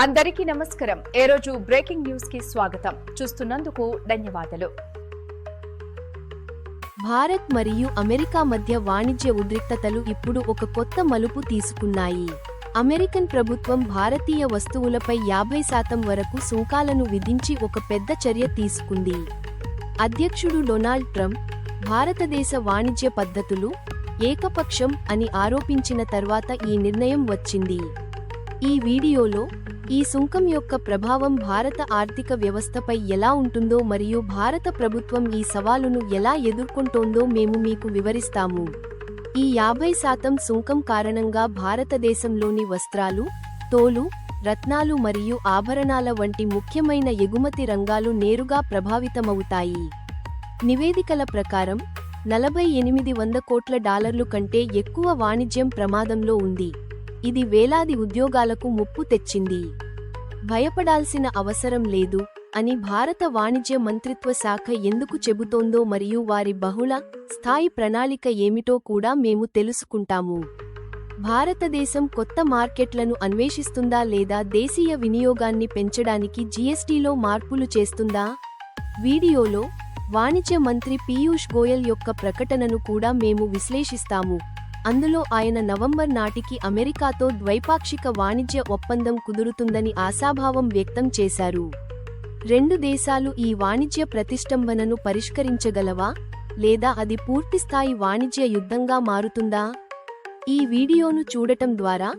అందరికీ నమస్కారం. ఏ రోజు బ్రేకింగ్ న్యూస్కి స్వాగతం. చూస్తున్నందుకు ధన్యవాదాలు. భారత్ మరియు అమెరికా మధ్య వాణిజ్య ఉద్రిక్తతలు ఇప్పుడు ఒక కొత్త మలుపు తీసుకున్నాయి. అమెరికన్ ప్రభుత్వం భారతీయ వస్తువులపై యాభై శాతం వరకు సుంకాలను విధించి ఒక పెద్ద చర్య తీసుకుంది. అధ్యక్షుడు డొనాల్డ్ ట్రంప్ భారతదేశ వాణిజ్య పద్ధతులు ఏకపక్షం అని ఆరోపించిన తర్వాత ఈ నిర్ణయం వచ్చింది. ఈ వీడియోలో ఈ సుంకం యొక్క ప్రభావం భారత ఆర్థిక వ్యవస్థపై ఎలా ఉంటుందో మరియు భారత ప్రభుత్వం ఈ సవాలును ఎలా ఎదుర్కొంటోందో మేము మీకు వివరిస్తాము. ఈ యాభై శాతం సుంకం కారణంగా భారతదేశంలోని వస్త్రాలు తోలు రత్నాలు మరియు ఆభరణాల వంటి ముఖ్యమైన ఎగుమతి రంగాలు నేరుగా ప్రభావితమవుతాయి. నివేదికల ప్రకారం నలభై ఎనిమిది వంద కోట్ల డాలర్లు కంటే ఎక్కువ వాణిజ్యం ప్రమాదంలో ఉంది. ఇది వేలాది ఉద్యోగాలకు ముప్పు తెచ్చింది. భయపడాల్సిన అవసరం లేదు అని భారత వాణిజ్య మంత్రిత్వ శాఖ ఎందుకు చెబుతోందో మరియు వారి బహుళ స్థాయి ప్రణాళిక ఏమిటో కూడా మేము తెలుసుకుంటాము. భారతదేశం కొత్త మార్కెట్లను అన్వేషిస్తుందా లేదా దేశీయ వినియోగాన్ని పెంచడానికి జీఎస్టీలో మార్పులు చేస్తుందా? వీడియోలో వాణిజ్య మంత్రి పీయూష్ గోయల్ యొక్క ప్రకటనను కూడా మేము విశ్లేషిస్తాము. అందులో ఆయన నవంబర్ నాటికి అమెరికాతో ద్వైపాక్షిక వాణిజ్య ఒప్పందం కుదురుతుందని ఆశాభావం వ్యక్తం చేశారు. రెండు దేశాలు ఈ వాణిజ్య ప్రతిష్టంభనను పరిష్కరించగలవా? లేదా అది పూర్తిస్థాయి వాణిజ్య యుద్ధంగా మారుతుందా? ఈ వీడియోను చూడటం ద్వారా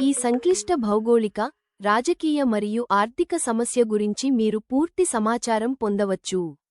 ఈ సంక్లిష్ట భౌగోళిక రాజకీయ మరియు ఆర్థిక సమస్య గురించి మీరు పూర్తి సమాచారం పొందవచ్చు.